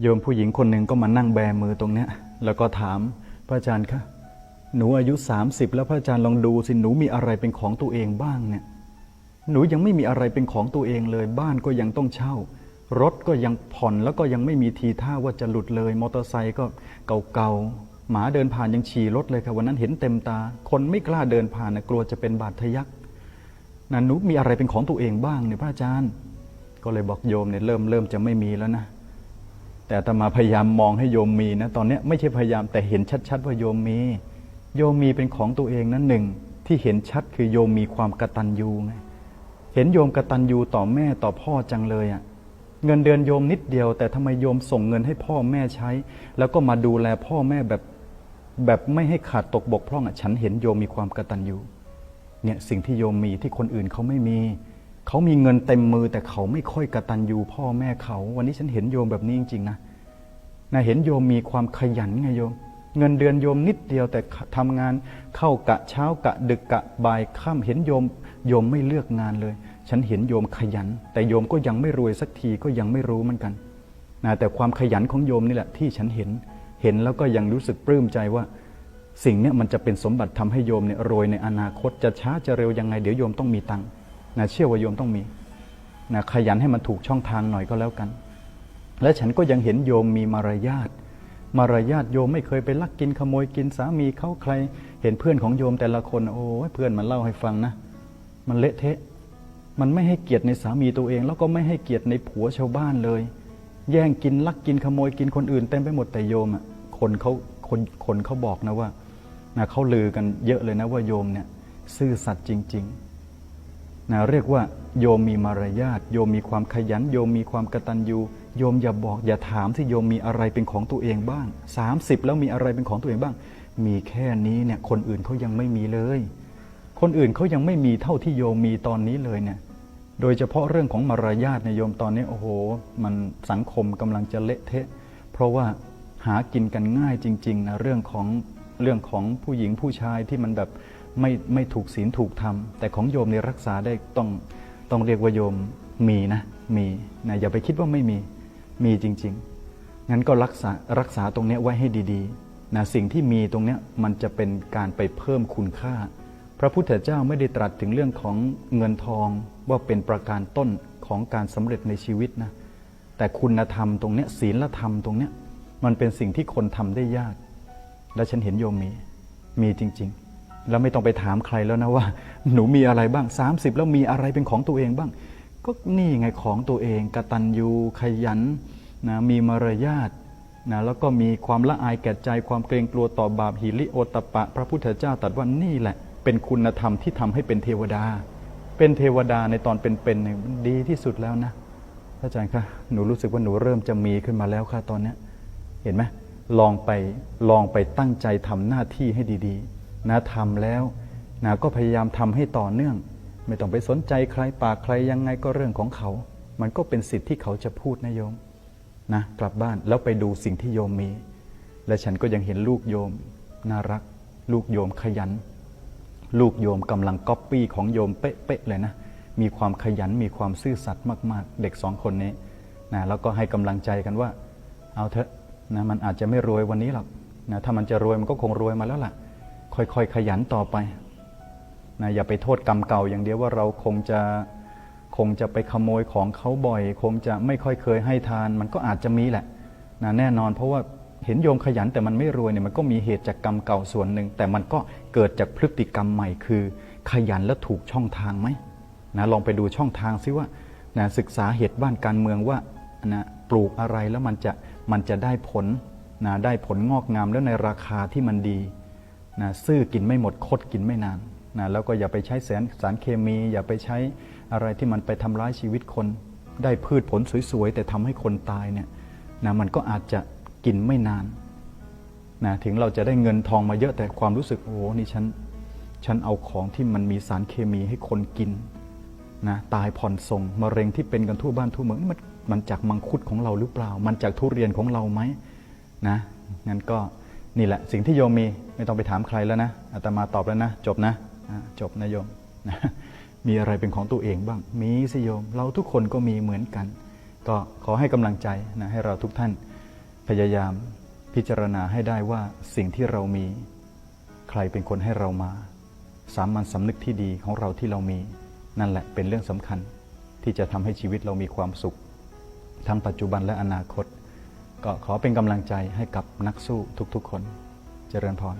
โยมผู้หญิงคนหนึ่งก็มานั่งแบมือตรงเนี้ย แล้วก็ถามพระอาจารย์คะหนูอายุ 30 แล้วพระอาจารย์ลองดูสิหนูมีอะไรเป็นของตัวเองบ้างเนี่ย หนูยังไม่มีอะไรเป็นของตัวเองเลย บ้านก็ยังต้องเช่า รถก็ยังผ่อนแล้วก็ยังไม่มีทีท่าว่าจะหลุดเลย มอเตอร์ไซค์ก็เก่าๆหมาเดินผ่านยังฉี่รถเลยครับวันนั้นเห็นเต็มตา คนไม่กล้าเดินผ่านนะกลัวจะเป็นบาดทะยักนะหนูมีอะไรเป็นของตัวเองบ้างเนี่ยพระอาจารย์ ก็เลยบอกโยมเนี่ยเริ่มเริ่มจะไม่มีแล้วนะ แต่อาตมาพยายามมองให้โยมมีนะตอนนี้ไม่ใช่พยายามแต่เห็นชัด ๆ ว่าโยมมี โยมมีเป็นของตัวเองนั้นหนึ่งที่เห็นชัดคือโยมมีความกระตัญญูไงเห็นโยมกระตัญญูต่อแม่ต่อพ่อจังเลยอะ่ะเงินเดือนโยมนิดเดียว แต่ทำไมโยมส่งเงินให้พ่อแม่ใช้ แล้วก็มาดูแลพ่อแม่แบบแบบไม่ให้ขาดตกบกพร่องอะ่ะฉันเห็นโยมมีความกระตัญญูเนี่ยสิ่งที่โยมมีที่คนอื่นเขาไม่มีเขามีเงินเต็มมือแต่เขาไม่ค่อยกระตัญญูพ่อแม่เขา วันนี้ฉันเห็นโยมแบบนี้จริงๆนะ นะเห็นโยมมีความขยันไงโยม เงินเดือนโยมนิดเดียวแต่ทำงานเข้ากะเช้ากะดึกกะบ่ายค่ำเห็นโยมโยมไม่เลือกงานเลย ฉันเห็นโยมขยัน แต่โยมก็ยังไม่รวยสักทีก็ยังไม่รู้เหมือนกันนะแต่ความขยันของโยมนี่แหละที่ฉันเห็น เห็นแล้วก็ยังรู้สึกปลื้มใจว่า สิ่งนี้มันจะเป็นสมบัติทำให้โยมเนี่ยรวยในอนาคตจะช้าจะเร็วยังไงเดี๋ยวโยมต้องมีตังค์นะเชื่อว่าโยมต้องมีนะขยันให้มันถูกช่องทางหน่อยก็แล้วกัน และฉันก็ยังเห็นโยมมีมารยาทมารยาทโยมไม่เคยไปลักกินขโมยกินสามีเขาใคร เห็นเพื่อนของโยมแต่ละคนโอ้ยเพื่อนมันเล่าให้ฟังนะ มันเละเทะ มันไม่ให้เกียรติในสามีตัวเอง แล้วก็ไม่ให้เกียรติในผัวชาวบ้านเลย แย่งกินลักกินขโมยกินคนอื่นเต็มไปหมดแต่โยมอะคนเขาคนคนเขาบอกนะว่านะเขาลือกันเยอะเลยนะว่าโยมเนี่ยซื่อสัตย์จริงๆนะเรียกว่าโยมมีมารยาทโยมมีความขยัน โยมมีความกตัญญู โยมอย่าบอกอย่าถามที่โยมมีอะไรเป็นของตัวเองบ้าง 30 แล้วมีอะไรเป็นของตัวเองบ้าง มีแค่นี้เนี่ยคนอื่นเขายังไม่มีเลย คนอื่นเขายังไม่มีเท่าที่โยมมีตอนนี้เลยเนี่ยโดยเฉพาะเรื่องของมารยาทเนี่ยโยมตอนนี้โอ้โห มันสังคมกำลังจะเละเทะ เพราะว่าหากินกันง่ายจริงๆนะเรื่องของเรื่องของผู้หญิงผู้ชายที่มันแบบไม่ไม่ถูกศีลถูกธรรม แต่ของโยมเนี่ยรักษาได้ต้องต้องเรียกว่าโยมมีนะมีนะอย่าไปคิดว่าไม่มี มีจริง ๆ งั้นก็รักษารักษาตรงเนี้ยไว้ให้ดีๆนะสิ่งที่มีตรงเนี้ยมันจะเป็นการไปเพิ่มคุณค่า พระพุทธเจ้าไม่ได้ตรัสถึงเรื่องของเงินทองว่าเป็นประการต้นของการสำเร็จในชีวิตนะแต่คุณธรรมตรงเนี้ยศีลธรรมตรงเนี้ยมันเป็นสิ่งที่คนทำได้ยาก และฉันเห็นโยมมีมีจริง ๆ แล้วไม่ต้องไปถามใครแล้วนะว่า หนูมีอะไรบ้าง 30 แล้วมีอะไรเป็นของตัวเองบ้าง ก็นี่ไงของตัวเองกตัญญูขยันนะมีมารยาทนะแล้วก็มีความละอายแก่ใจความเกรงกลัวต่อบาปหิริโอตปะ พระพุทธเจ้าตรัสว่านี่แหละ เป็นคุณธรรมที่ทำให้เป็นเทวดา เป็นเทวดาในตอนเป็นๆดีที่สุดแล้วนะพระอาจารย์คะหนูรู้สึกว่าหนูเริ่มจะมีขึ้นมาแล้วค่ะตอนเนี้ยเห็นไหมลองไปลองไปตั้งใจทำหน้าที่ให้ดีๆ นะทำแล้วนะก็พยายามทำให้ต่อเนื่อง ไม่ต้องไปสนใจใครปากใครยังไงก็เรื่องของเขา มันก็เป็นสิทธิ์ที่เขาจะพูดนะโยมนะกลับบ้านแล้วไปดูสิ่งที่โยมมี และฉันก็ยังเห็นลูกโยม น่ารัก ลูกโยมขยัน ลูกโยมกำลังก๊อปปี้ของโยมเป๊ะๆเลยนะ มีความขยันมีความซื่อสัตย์มาก ๆ เด็กสองคนนี้นะแล้วก็ให้กำลังใจกันว่า เอาเถอะนะมันอาจจะไม่รวยวันนี้หรอกนะถ้ามันจะรวยมันก็คงรวยมาแล้วล่ะ ค่อยๆขยันต่อไป นะอย่าไปโทษกรรมเก่าอย่างเดียวว่าเราคงจะคงจะไปขโมยของเขาบ่อย คงจะไม่ค่อยเคยให้ทาน มันก็อาจจะมีแหละนะแน่นอนเพราะว่าเห็นโยมขยันแต่มันไม่รวยเนี่ยมันก็มีเหตุจากกรรมเก่าส่วนหนึ่ง แต่มันก็เกิดจากพฤติกรรมใหม่คือ ขยันและถูกช่องทางไหมนะลองไปดูช่องทางซิว่านะศึกษาเหตุบ้านการเมืองว่านะปลูกอะไรแล้วมันจะมันจะได้ผลนะได้ผลงอกงามแล้วในราคาที่มันดีนะซื้อกินไม่หมดคดกินไม่นาน นะแล้วก็อย่าไปใช้สารสารเคมี อย่าไปใช้อะไรที่มันไปทำร้ายชีวิตคน ได้พืชผลสวยๆ แต่ทำให้คนตายเนี่ยนะมันก็อาจจะกินไม่นานนะถึงเราจะได้เงินทองมาเยอะแต่ความรู้สึกโอ้โหนี่ฉันฉันเอาของที่มันมีสารเคมีให้คนกินนะตายผ่อนส่งมะเร็งที่เป็นกันทั่วบ้านทั่วเมืองนี่มันมันจากมังคุดของเราหรือเปล่า มันจากทุเรียนของเราไหมนะงั้นก็นี่แหละสิ่งที่โยมมีไม่ต้องไปถามใครแล้วนะอาตมาตอบแล้วนะ จบนะ จบนะโยมมีอะไรเป็นของตัวเองบ้าง มีสิโยม เราทุกคนก็มีเหมือนกัน ก็ขอให้กำลังใจนะให้เราทุกท่านพยายามพิจารณาให้ได้ว่าสิ่งที่เรามี ใครเป็นคนให้เรามา สามัญสำนึกที่ดีของเราที่เรามี นั่นแหละเป็นเรื่องสำคัญ ที่จะทำให้ชีวิตเรามีความสุข ทั้งปัจจุบันและอนาคต ก็ขอเป็นกำลังใจให้กับนักสู้ทุกๆคน เจริญพร